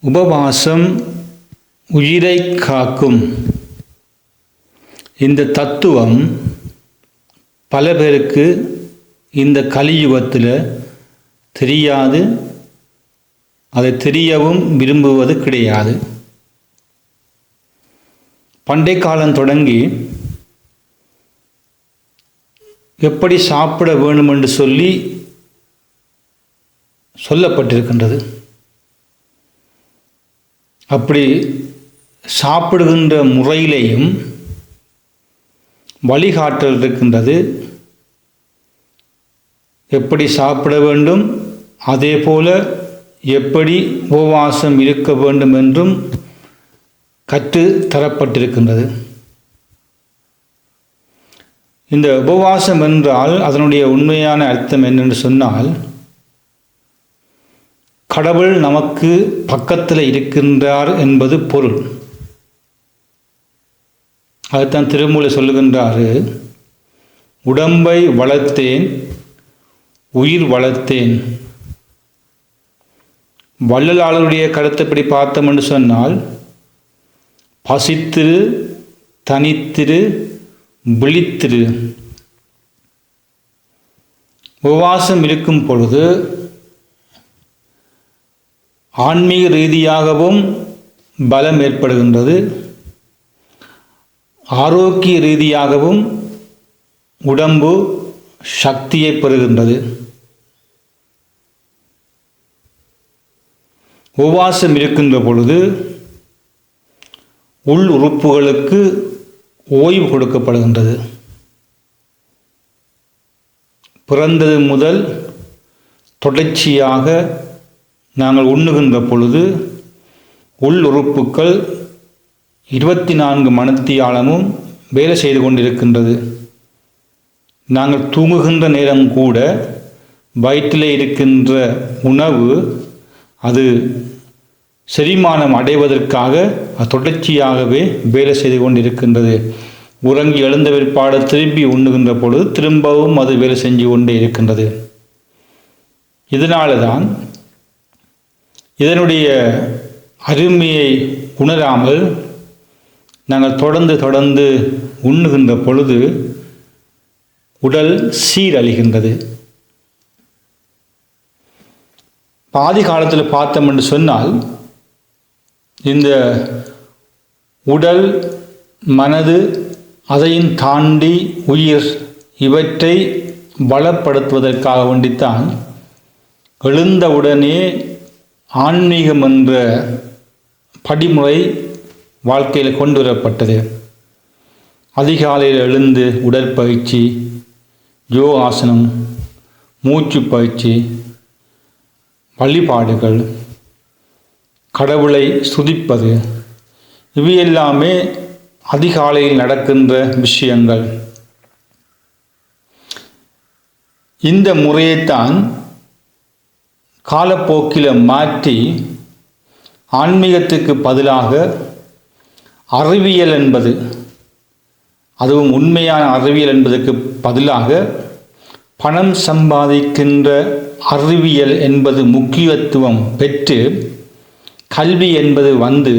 உபவாசம் உயிரை காக்கும். இந்த தத்துவம் பல பேருக்கு இந்த கலியுகத்தில் தெரியாது. அதை தெரியவும் விரும்புவது கிடையாது. பண்டை காலம் தொடங்கி எப்படி சாப்பிட வேண்டும் என்று சொல்லி சொல்லப்பட்டிருக்கின்றது. அப்படி சாப்பிடுகின்ற முறையிலேயும் வழிகாட்டல் இருக்கின்றது எப்படி சாப்பிட வேண்டும்? அதே போல எப்படி உபவாசம் இருக்க வேண்டும் என்றும் கற்று தரப்பட்டிருக்கின்றது. இந்த உபவாசம் என்றால் அதனுடைய உண்மையான அர்த்தம் என்னென்று சொன்னால் கடவுள் நமக்கு பக்கத்தில் இருக்கின்றார் என்பது பொருள். அதுதான் திருமூலை சொல்லுகின்றாரு உடம்பை வளர்த்தேன் உயிர் வளர்த்தேன். வள்ளலாளருடைய கருத்தைப்படி பார்த்தோம் என்று சொன்னால் பசித்திரு தனித்திரு விழித்திரு. உபவாசம் இருக்கும் பொழுது ஆன்மீக ரீதியாகவும் பலம் ஏற்படுகின்றது. ஆரோக்கிய ரீதியாகவும் உடம்பு சக்தியை பெறுகின்றது. உபவாசம் இருக்கின்ற பொழுது உள் உறுப்புகளுக்கு ஓய்வு கொடுக்கப்படுகின்றது. பிறந்தது முதல் தொடர்ச்சியாக நாங்கள் உண்ணுகின்ற பொழுது உள் உறுப்புக்கள் இருபத்தி நான்கு மணத்தியாலமும் வேலை செய்து கொண்டிருக்கின்றது. நாங்கள் தூங்குகின்ற நேரம் கூட வயிற்றில் இருக்கின்ற உணவு அது செரிமானம் அடைவதற்காக தொடர்ச்சியாகவே வேலை செய்து கொண்டிருக்கின்றது. உறங்கி எழுந்த பிற்பாடு திரும்பி உண்ணுகின்ற பொழுது திரும்பவும் அது வேலை செஞ்சு கொண்டே இருக்கின்றது. இதனால தான் இதனுடைய அருமையை உணராமல் நாங்கள் தொடர்ந்து தொடர்ந்து உண்ணுகின்ற பொழுது உடல் சீரழிகின்றது. பாதி காலத்தில் பார்த்தோம் என்று சொன்னால் இந்த உடல் மனது அதையும் தாண்டி உயிர் இவற்றை பலப்படுத்துவதற்காக வேண்டித்தான் எழுந்தவுடனே ஆன்மீகம் என்ற படிமுறை வாழ்க்கையில் கொண்டு வரப்பட்டது. அதிகாலையில் எழுந்து உடற்பயிற்சி யோகாசனம் மூச்சு பயிற்சி வழிபாடுகள் கடவுளை சுதிப்பது இவை எல்லாமே அதிகாலையில் நடக்கின்ற விஷயங்கள். இந்த முறையைத்தான் காலப்போக்கில் மாற்றி ஆன்மீகத்துக்கு பதிலாக அறிவியல் என்பது அதுவும் உண்மையான அறிவியல் என்பதற்கு பதிலாக பணம் சம்பாதிக்கின்ற அறிவியல் என்பது முக்கியத்துவம் பெற்று கல்வி என்பது வந்து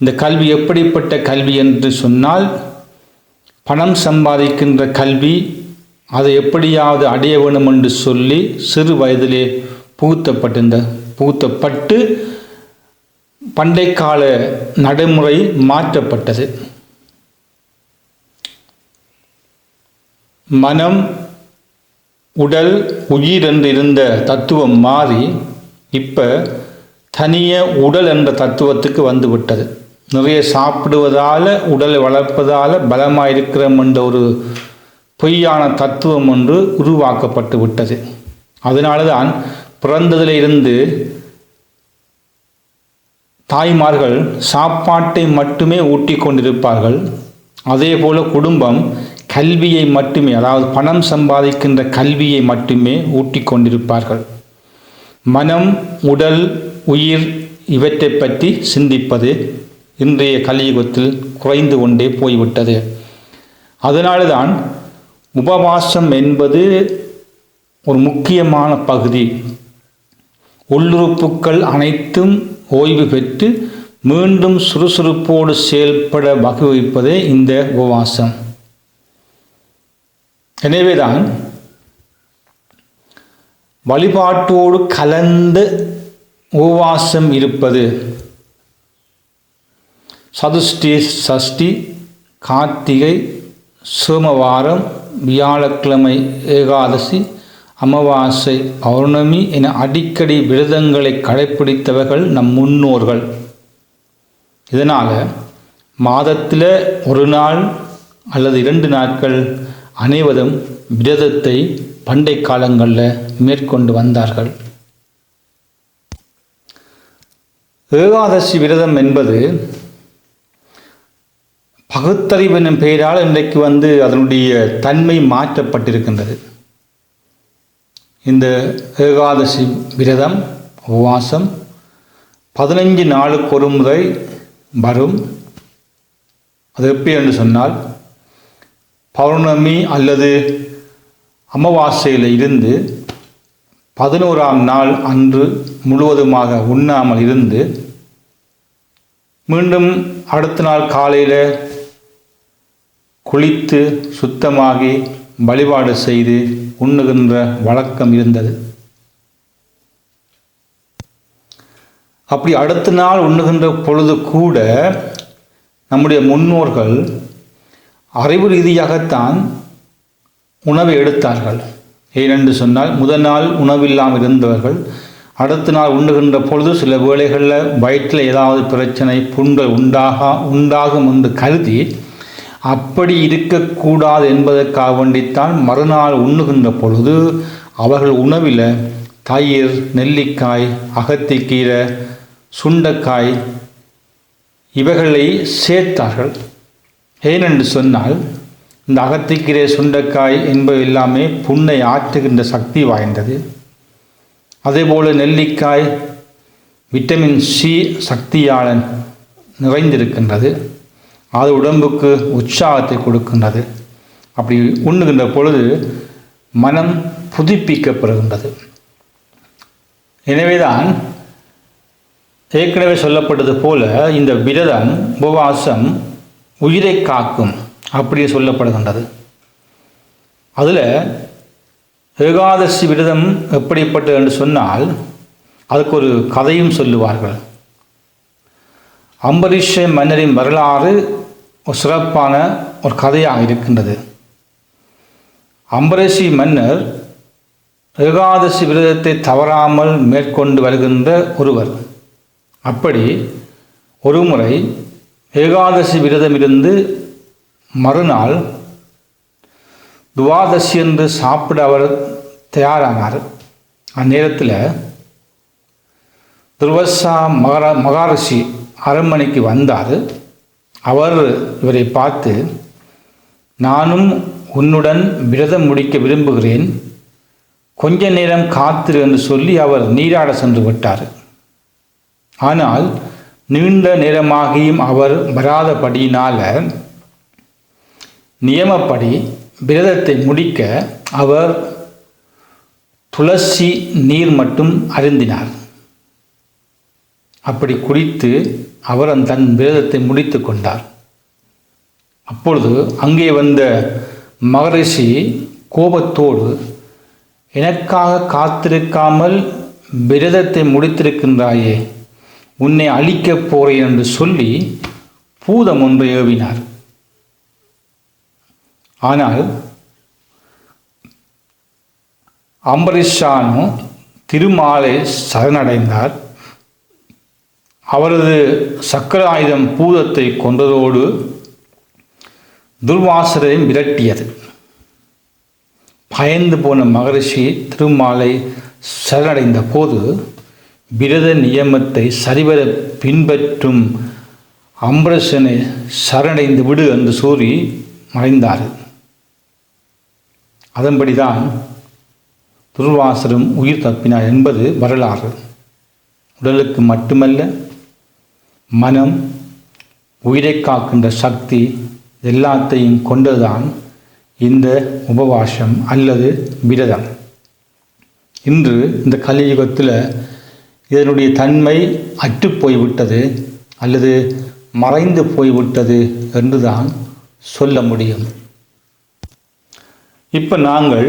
இந்த கல்வி எப்படிப்பட்ட கல்வி என்று சொன்னால் பணம் சம்பாதிக்கின்ற கல்வி அதை எப்படியாவது அடைய வேணும் என்று சொல்லி சிறு வயதிலே புகுத்தப்பட்டிருந்த புகுத்தப்பட்டு பண்டைக்கால நடைமுறை மாற்றப்பட்டது. மனம் உடல் உயிர் என்று இருந்த தத்துவம் மாறி இப்போ தனிய உடல் என்ற தத்துவத்துக்கு வந்துவிட்டது. நிறைய சாப்பிடுவதால் உடலை வளர்ப்பதால் பலமாக இருக்கிறோம் என்ற ஒரு பொய்யான தத்துவம் ஒன்று உருவாக்கப்பட்டு விட்டது. அதனால தான் பிறந்ததில் இருந்து தாய்மார்கள் சாப்பாட்டை மட்டுமே ஊட்டி கொண்டிருப்பார்கள். அதே போல குடும்பம் கல்வியை மட்டுமே அதாவது பணம் சம்பாதிக்கின்ற கல்வியை மட்டுமே ஊட்டி கொண்டிருப்பார்கள். மனம் உடல் உயிர் இவற்றை பற்றி சிந்திப்பது இன்றைய கலியுகத்தில் குறைந்து கொண்டே போய்விட்டது. அதனால தான் உபவாசம் என்பது ஒரு முக்கியமான பகுதி. உள்ளுறுப்புக்கள் அனைத்தும் ஓய்வு பெற்று மீண்டும் சுறுசுறுப்போடு செயல்பட வகுவிப்பதே இந்த உபவாசம். எனவேதான் வழிபாட்டோடு கலந்து உபவாசம் இருப்பது சதுஷ்டி சஷ்டி கார்த்திகை சோமவாரம் வியாழக்கிழமை ஏகாதசி அமாவாசை பௌர்ணமி என அடிக்கடி விரதங்களை கடைப்பிடித்தவர்கள் நம் முன்னோர்கள். இதனால் மாதத்தில் ஒரு நாள் அல்லது இரண்டு நாட்கள் அனைவரும் விரதத்தை பண்டை காலங்களில் மேற்கொண்டு வந்தார்கள். ஏகாதசி விரதம் என்பது பகுத்தறிவு என்னும் பெயரால் இன்றைக்கு வந்து அதனுடைய தன்மை மாற்றப்பட்டிருக்கின்றது. இந்த ஏகாதசி விரதம் உபவாசம் பதினைஞ்சு நாளுக்கு ஒரு முறை வரும். அது எப்படி என்று சொன்னால் பௌர்ணமி அல்லது அமாவாசையில் இருந்து பதினோராம் நாள் அன்று முழுவதுமாக உண்ணாமல் இருந்து மீண்டும் அடுத்த நாள் காலையில் குளித்து சுத்தமாகி வழிபாடு செய்து உண்ணுகின்ற வழக்கம் இருந்தது. அப்படி அடுத்த நாள் உண்ணுகின்ற பொழுது கூட நம்முடைய முன்னோர்கள் அறிவு ரீதியாகத்தான் உணவை எடுத்தார்கள். ஏனென்று சொன்னால் முதல் நாள் உணவில்லாமல் இருந்தவர்கள் அடுத்த நாள் உண்ணுகின்ற பொழுது சில வேளைகளில் வயிற்றில் ஏதாவது பிரச்சனை புண்கள் உண்டாக உண்டாகும் என்று கருதி அப்படி இருக்கக்கூடாது என்பதற்காக வேண்டித்தான் மறுநாள் உண்ணுகின்ற பொழுது அவர்கள் உணவில் தயிர் நெல்லிக்காய் அகத்திக்கீரை சுண்டைக்காய் இவைகளை சேர்த்தார்கள். ஏனென்று சொன்னால் இந்த அகத்திக்கீரை சுண்டக்காய் என்பது எல்லாமே புண்ணை ஆற்றுகின்ற சக்தி வாய்ந்தது. அதேபோல் நெல்லிக்காய் விட்டமின் சி சக்தியாளன் நிறைந்திருக்கின்றது. அது உடம்புக்கு உற்சாகத்தை கொடுக்கின்றது. அப்படி உண்ணுகின்ற பொழுது மனம் புதுப்பிக்கப்படுகின்றது. எனவேதான் ஏற்கனவே சொல்லப்பட்டது போல இந்த விரதம் உபவாசம் உயிரை காக்கும் அப்படி சொல்லப்படுகின்றது. அதில் ஏகாதசி விரதம் எப்படிப்பட்டது என்று சொன்னால் அதுக்கு ஒரு கதையும் சொல்லுவார்கள். அம்பரீஷ மன்னரின் வரலாறு ஒரு சிறப்பான ஒரு கதையாக இருக்கின்றது. அம்பரீஷி மன்னர் ஏகாதசி விரதத்தை தவறாமல் மேற்கொண்டு வருகின்ற ஒருவர். அப்படி ஒருமுறை ஏகாதசி விரதம் இருந்து மறுநாள் துவாதசி என்று சாப்பிட அவர் தயாரானார். அந்நேரத்தில் துர்வசா மகர மகாரிஷி அரண்மனைக்கு வந்தார். அவர் இவரை பார்த்து நானும் உன்னுடன் விரதம் முடிக்க விரும்புகிறேன். கொஞ்ச நேரம் காத்திரு என்று சொல்லி அவர் நீராட சென்று விட்டார். ஆனால் நீண்ட நேரமாகியும் அவர் வராதபடியினால் நியமப்படி விரதத்தை முடிக்க அவர் துளசி நீர் மட்டும் அருந்தினார். அப்படி குடித்து அவர் தன் விரதத்தை முடித்து கொண்டார். அப்பொழுது அங்கே வந்த மகரிஷி கோபத்தோடு எனக்காக காத்திருக்காமல் விரதத்தை முடித்திருக்கின்றாயே உன்னை அழிக்கப் போறேன் என்று சொல்லி பூதம் ஒன்றை ஏவினார். ஆனால் அம்பரிஷானு திருமாலை சரணடைந்தார். அவரது சக்கர ஆயுதம் பூதத்தை கொன்றதோடு துர்வாசரையும் விரட்டியது. பயந்து போன மகரிஷி திருமாலை சரணடைந்த போது விரத நியமத்தை சரிவர பின்பற்றும் அம்பரசனை சரணடைந்து விடு என்று சூரி மறைந்தார். அதன்படிதான் துர்வாசரும் உயிர் தப்பினார் என்பது வரலாறு. உடலுக்கு மட்டுமல்ல மனம் உயிரை காக்கின்ற சக்தி எல்லாத்தையும் கொண்டதுதான் இந்த உபவாசம் அல்லது விரதம். இன்று இந்த கலியுகத்தில் இதனுடைய தன்மை அற்று போய்விட்டது அல்லது மறைந்து போய்விட்டது என்றுதான் சொல்ல முடியும். இப்போ நாங்கள்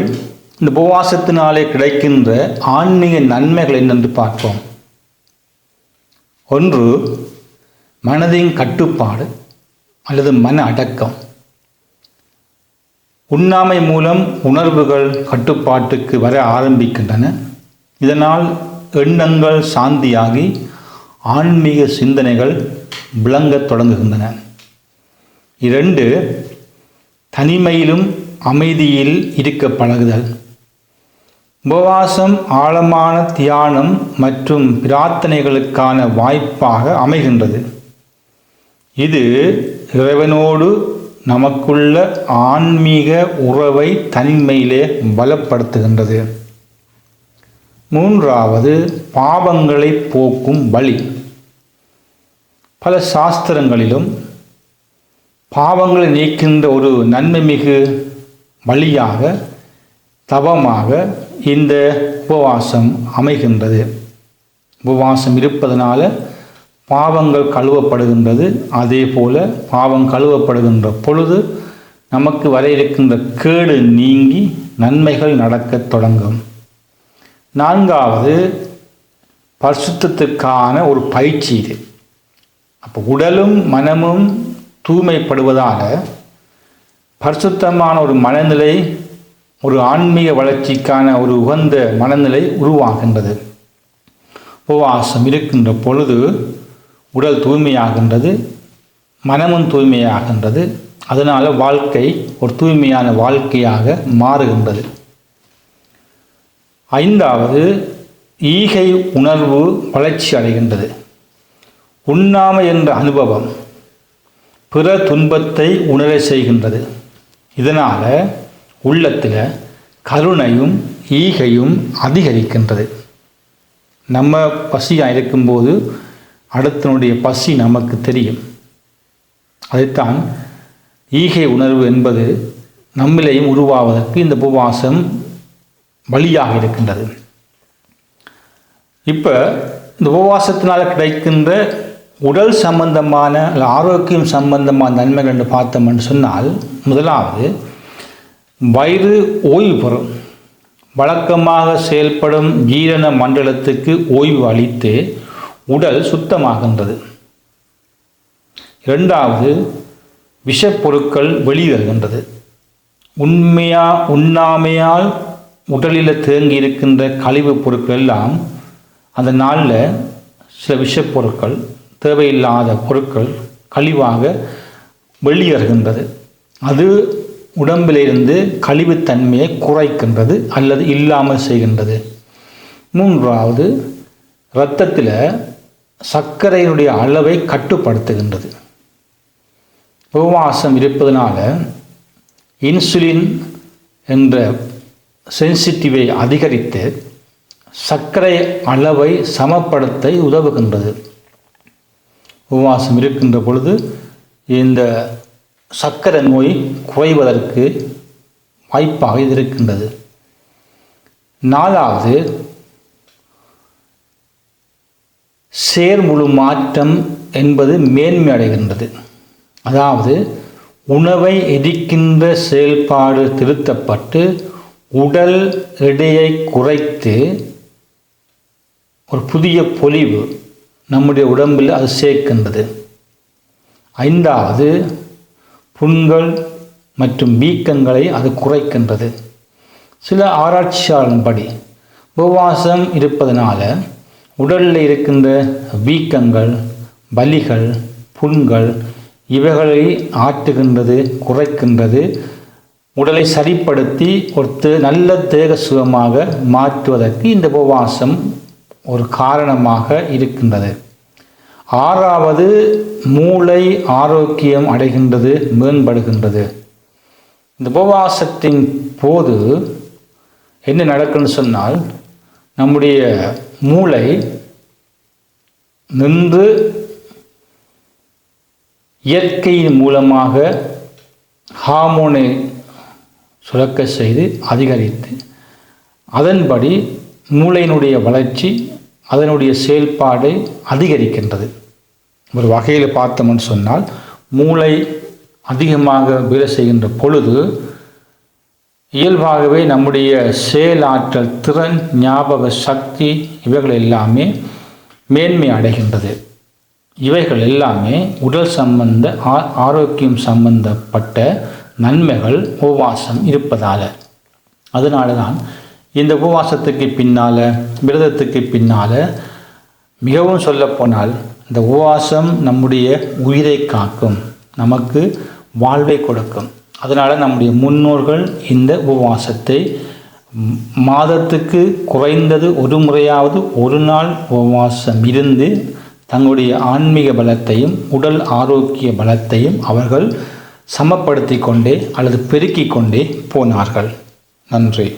இந்த உபவாசத்தினாலே கிடைக்கின்ற ஆன்மீக நன்மைகள் என்னென்று பார்ப்போம். ஒன்று மனதின் கட்டுப்பாடு அல்லது மன அடக்கம். உண்ணாமை மூலம் உணர்வுகள் கட்டுப்பாட்டுக்கு வர ஆரம்பிக்கின்றன. இதனால் எண்ணங்கள் சாந்தியாகி ஆன்மீக சிந்தனைகள் விளங்கத் தொடங்குகின்றன. இரண்டு தனிமையிலும் அமைதியில் இருக்க பழகுதல். உபவாசம் ஆழமான தியானம் மற்றும் பிரார்த்தனைகளுக்கான வாய்ப்பாக அமைகின்றது. இது இறைவனோடு நமக்குள்ள ஆன்மீக உறவை தனிமையிலே பலப்படுத்துகின்றது. மூன்றாவது பாவங்களை போக்கும் வழி. பல சாஸ்திரங்களிலும் பாவங்களை நீக்கின்ற ஒரு நன்மை மிகு வழியாக தவமாக இந்த உபவாசம் அமைகின்றது. உபவாசம் இருப்பதனால பாவங்கள் கழுவப்படுகின்றது. அதே போல பாவம் கழுவப்படுகின்ற பொழுது நமக்கு வர இருக்கின்ற கேடு நீங்கி நன்மைகள் நடக்கத் தொடங்கும். நான்காவது பரிசுத்தத்துக்கான ஒரு பயிற்சி இது. அப்போ உடலும் மனமும் தூய்மைப்படுவதால் பரிசுத்தமான ஒரு மனநிலை ஒரு ஆன்மீக வளர்ச்சிக்கான ஒரு உகந்த மனநிலை உருவாகின்றது. உபவாசம் இருக்கின்ற பொழுது உடல் தூய்மையாகின்றது மனமும் தூய்மையாகின்றது. அதனால் வாழ்க்கை ஒரு தூய்மையான வாழ்க்கையாக மாறுகின்றது. ஐந்தாவது ஈகை உணர்வு வளர்ச்சி அடைகின்றது. உண்ணாமை என்ற அனுபவம் பிற துன்பத்தை உணர செய்கின்றது. இதனால் உள்ளத்தில் கருணையும் ஈகையும் அதிகரிக்கின்றது. நம்ம பசியாக இருக்கும்போது அடுத்தனுடைய பசி நமக்கு தெரியும். அதைத்தான் ஈகை உணர்வு என்பது நம்மிலேயும் உருவாவதற்கு இந்த உபவாசம் வழியாக இருக்கின்றது. இப்போ இந்த உபவாசத்தினால் கிடைக்கின்ற உடல் சம்பந்தமான அல்ல ஆரோக்கியம் சம்பந்தமான நன்மைகள் என்று பார்த்தோம்னு சொன்னால் முதலாவது வயிறு ஓய்வு பெறும். வழக்கமாக செயல்படும் ஜீரண மண்டலத்துக்கு ஓய்வு அளித்து உடல் சுத்தமாகின்றது. இரண்டாவது விஷப்பொருட்கள் வெளியேறுகின்றது உண்மையா உண்ணாமையால் உடலில் தேங்கி இருக்கின்ற கழிவுப் பொருட்கள் எல்லாம் அந்த நாளில் சில விஷப்பொருட்கள் தேவையில்லாத பொருட்கள் கழிவாக வெளியேறுகின்றது. அது உடம்பிலிருந்து கழிவுத்தன்மையை குறைக்கின்றது அல்லது இல்லாமல் செய்கின்றது. மூன்றாவது இரத்தத்தில் சர்க்கரையினுடைய அளவை கட்டுப்படுத்துகின்றது. உபவாசம் இருப்பதனால இன்சுலின் என்ற சென்சிட்டிவை அதிகரித்து சர்க்கரை அளவை சமப்படுத்த உதவுகின்றது. உபவாசம் இருக்கின்ற பொழுது இந்த சர்க்கரை நோய் குறைவதற்கு வாய்ப்பாக இது இருக்கின்றது. நாலாவது சேர்முழு மாற்றம் என்பது மேன்மை அடைகின்றது. அதாவது உணவை எரிக்கின்ற செயல்பாடு திருத்தப்பட்டு உடல் எடையை குறைத்து ஒரு புதிய பொலிவு நம்முடைய உடம்பில் அது சேர்க்கின்றது. ஐந்தாவது புண்கள் மற்றும் வீக்கங்களை அது குறைக்கின்றது. சில ஆராய்ச்சியாளன்படி உபவாசம் இருப்பதனால உடலில் இருக்கின்ற வீக்கங்கள் வலிகள் புண்கள் இவைகளை ஆற்றுகின்றது குறைக்கின்றது. உடலை சரிப்படுத்தி ஒரு நல்ல தேக சுகமாக மாற்றுவதற்கு இந்த உபவாசம் ஒரு காரணமாக இருக்கின்றது. ஆறாவது மூளை ஆரோக்கியம் அடைகின்றது மேம்படுகின்றது. இந்த உபவாசத்தின் போது என்ன நடக்குன்னு சொன்னால் நம்முடைய மூளை நின்று இயற்கையின் மூலமாக ஹார்மோனை சுரக்க செய்து அதிகரித்து அதன்படி மூளையினுடைய வளர்ச்சி அதனுடைய செயல்பாடை அதிகரிக்கின்றது. ஒரு வகையில் பார்த்தோம்னு சொன்னால் மூளை அதிகமாக வேலை செய்கின்ற பொழுது இயல்பாகவே நம்முடைய செயலாற்றல் திறன் ஞாபக சக்தி இவைகள் எல்லாமே மேன்மை அடைகின்றது. இவைகள் எல்லாமே உடல் சம்பந்த ஆ- ஆரோக்கியம் சம்பந்தப்பட்ட நன்மைகள் உபவாசம் இருப்பதால். அதனால தான் இந்த உபவாசத்துக்கு பின்னால் விரதத்துக்கு பின்னால் மிகவும் சொல்லப்போனால் இந்த உபவாசம் நம்முடைய உயிரை காக்கும் நமக்கு வாழ்வை கொடுக்கும். அதனால் நம்முடைய முன்னோர்கள் இந்த உபவாசத்தை மாதத்துக்கு குறைந்தது ஒரு முறையாவது ஒரு நாள் உபவாசம் இருந்து தங்களுடைய ஆன்மீக பலத்தையும் உடல் ஆரோக்கிய பலத்தையும் அவர்கள் சமப்படுத்தி கொண்டே அல்லது பெருக்கிக் கொண்டே போனார்கள். நன்றி.